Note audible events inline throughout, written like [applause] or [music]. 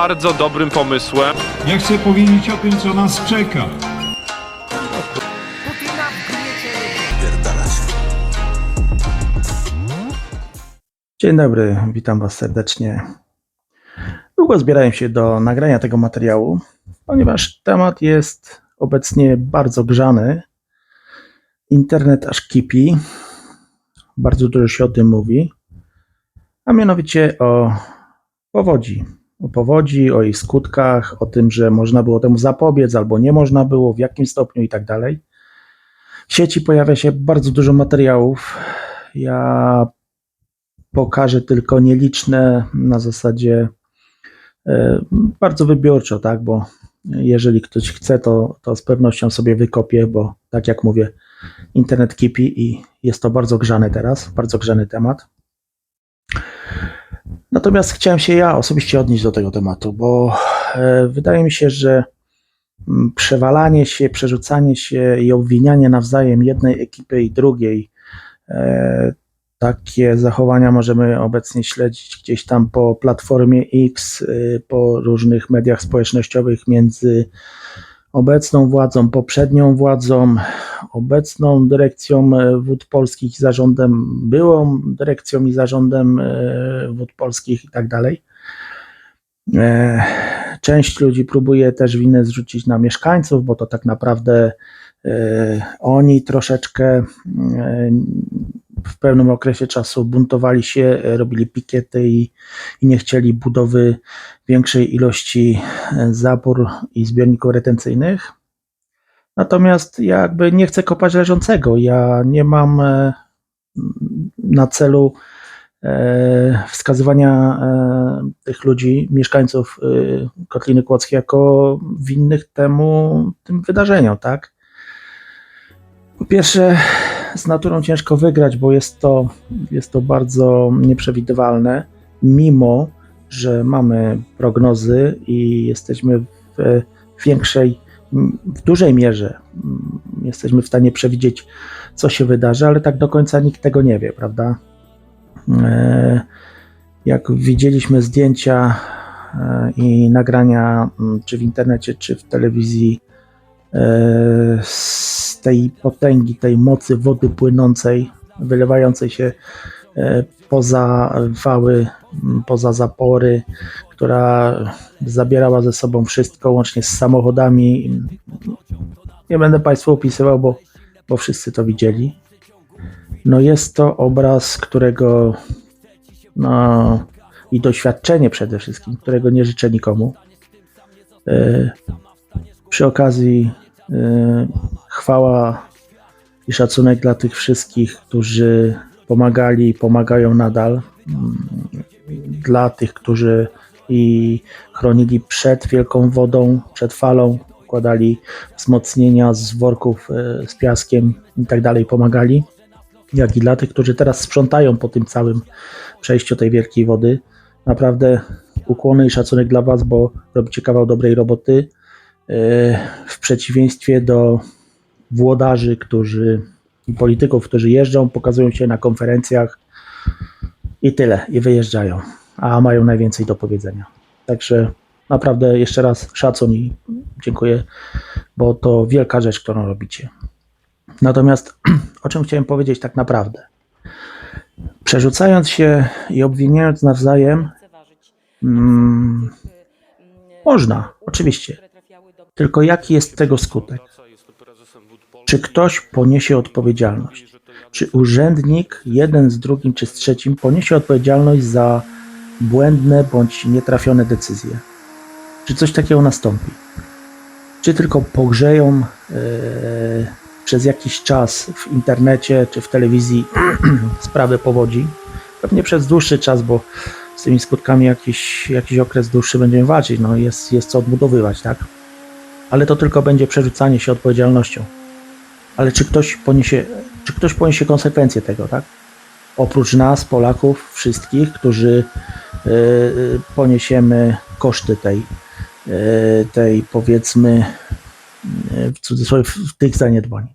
bardzo dobrym pomysłem. Ja chcę powiedzieć o tym, co nas czeka. Dzień dobry, witam Was serdecznie. Długo zbierałem się do nagrania tego materiału, ponieważ temat jest obecnie bardzo grzany. Internet aż kipi. Bardzo dużo się o tym mówi. A mianowicie o powodzi. O powodzi, o jej skutkach, o tym, że można było temu zapobiec albo nie można było, w jakim stopniu i tak dalej. W sieci pojawia się bardzo dużo materiałów. Ja pokażę tylko nieliczne na zasadzie e, bardzo wybiorczo, tak, bo jeżeli ktoś chce, to, to z pewnością sobie wykopie, bo tak jak mówię, internet kipi i jest to bardzo grzany teraz, bardzo grzany temat. Natomiast chciałem się ja osobiście odnieść do tego tematu, bo e, wydaje mi się, że mm, przewalanie się, przerzucanie się i obwinianie nawzajem jednej ekipy i drugiej e, takie zachowania możemy obecnie śledzić gdzieś tam po platformie X, y, po różnych mediach społecznościowych między obecną władzą, poprzednią władzą, obecną dyrekcją e, wód polskich zarządem, byłą dyrekcją i zarządem e, wód polskich i tak dalej. E, Część ludzi próbuje też winę zrzucić na mieszkańców, bo to tak naprawdę oni troszeczkę w pewnym okresie czasu buntowali się, e, robili pikiety i, i nie chcieli budowy większej ilości e, zapór i zbiorników retencyjnych. Natomiast ja jakby nie chcę kopać leżącego. Ja nie mam e, na celu wskazywania tych ludzi, mieszkańców Kotliny Kłodzkiej jako winnych temu tym wydarzeniom, tak? Po pierwsze, z naturą ciężko wygrać, bo jest to, jest to bardzo nieprzewidywalne, mimo że mamy prognozy i jesteśmy w większej, w dużej mierze mm, jesteśmy w stanie przewidzieć, co się wydarzy, ale tak do końca nikt tego nie wie, prawda? E, Jak widzieliśmy zdjęcia e, i nagrania, mm, czy w internecie, czy w telewizji, z tej potęgi, tej mocy wody płynącej, wylewającej się e, poza wały, poza zapory, która zabierała ze sobą wszystko, łącznie z samochodami. Nie będę Państwu opisywał, bo, bo wszyscy to widzieli. No jest to obraz, którego no, i doświadczenie przede wszystkim, którego nie życzę nikomu. E, Przy okazji e, chwała i szacunek dla tych wszystkich, którzy pomagali i pomagają nadal. Mm, Dla tych, którzy i chronili przed wielką wodą, przed falą, układali wzmocnienia z worków e, z piaskiem i tak dalej, pomagali. Jak i dla tych, którzy teraz sprzątają po tym całym przejściu tej wielkiej wody. Naprawdę ukłony i szacunek dla Was, bo robicie kawał dobrej roboty. E, W przeciwieństwie do włodarzy, którzy polityków, którzy jeżdżą, pokazują się na konferencjach i tyle, i wyjeżdżają, a mają najwięcej do powiedzenia. Także naprawdę jeszcze raz szacun i dziękuję, bo to wielka rzecz, którą robicie. Natomiast [clears throat] o czym chciałem powiedzieć tak naprawdę? Przerzucając się i obwiniając nawzajem, mm, można, oczywiście. Tylko jaki jest tego skutek? Czy ktoś poniesie odpowiedzialność? Czy urzędnik, jeden z drugim czy z trzecim, poniesie odpowiedzialność za błędne bądź nietrafione decyzje? Czy coś takiego nastąpi? Czy tylko pogrzeją e, przez jakiś czas w internecie czy w telewizji [clears throat] sprawę powodzi? Pewnie przez dłuższy czas, bo z tymi skutkami jakiś, jakiś okres dłuższy będziemy walczyć. No jest, jest co odbudowywać, tak? Ale to tylko będzie przerzucanie się odpowiedzialnością ale czy ktoś poniesie, czy ktoś poniesie konsekwencje tego, tak? Oprócz nas, Polaków, wszystkich, którzy y, y, poniesiemy koszty tej, y, tej powiedzmy, w cudzysłowie, tych zaniedbań.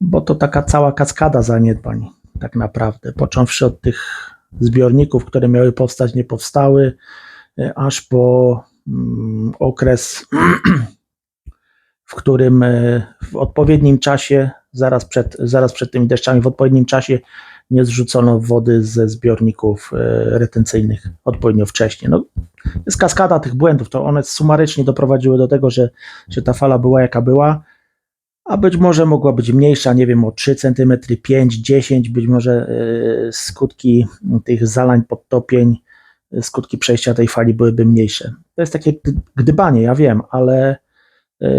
Bo to taka cała kaskada zaniedbań, tak naprawdę. Począwszy od tych zbiorników, które miały powstać, nie powstały, e, aż po mm, okres, [clears throat] w którym e, w odpowiednim czasie, zaraz przed, zaraz przed tymi deszczami, w odpowiednim czasie nie zrzucono wody ze zbiorników e, retencyjnych odpowiednio wcześnie. No, jest kaskada tych błędów, to one sumarycznie doprowadziły do tego, że, że ta fala była jaka była, a być może mogła być mniejsza, nie wiem, o 3 cm, 5, 10, być może e, skutki tych zalań, podtopień, skutki przejścia tej fali byłyby mniejsze. To jest takie gdy- gdybanie, ja wiem, ale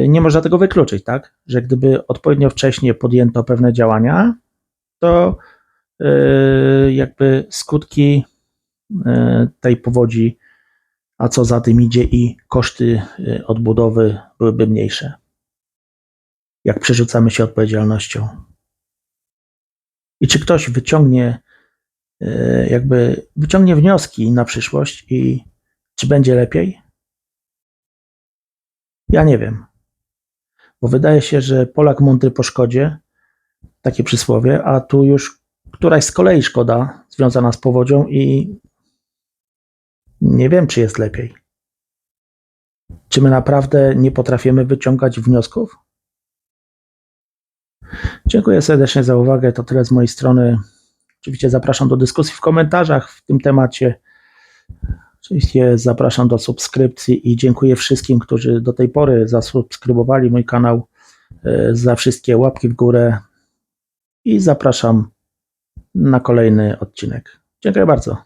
nie można tego wykluczyć, tak? Że gdyby odpowiednio wcześnie podjęto pewne działania, to e, jakby skutki e, tej powodzi, a co za tym idzie i koszty e, odbudowy byłyby mniejsze jak przerzucamy się odpowiedzialnością. I czy ktoś wyciągnie, e, jakby wyciągnie wnioski na przyszłość i czy będzie lepiej? Ja nie wiem. Bo wydaje się, że Polak mądry po szkodzie, takie przysłowie, a tu już któraś z kolei szkoda związana z powodzią i nie wiem, czy jest lepiej. Czy my naprawdę nie potrafimy wyciągać wniosków? Dziękuję serdecznie za uwagę. To tyle z mojej strony. Oczywiście zapraszam do dyskusji w komentarzach w tym temacie. Oczywiście zapraszam do subskrypcji i dziękuję wszystkim, którzy do tej pory zasubskrybowali mój kanał, e, za wszystkie łapki w górę i zapraszam na kolejny odcinek. Dziękuję bardzo.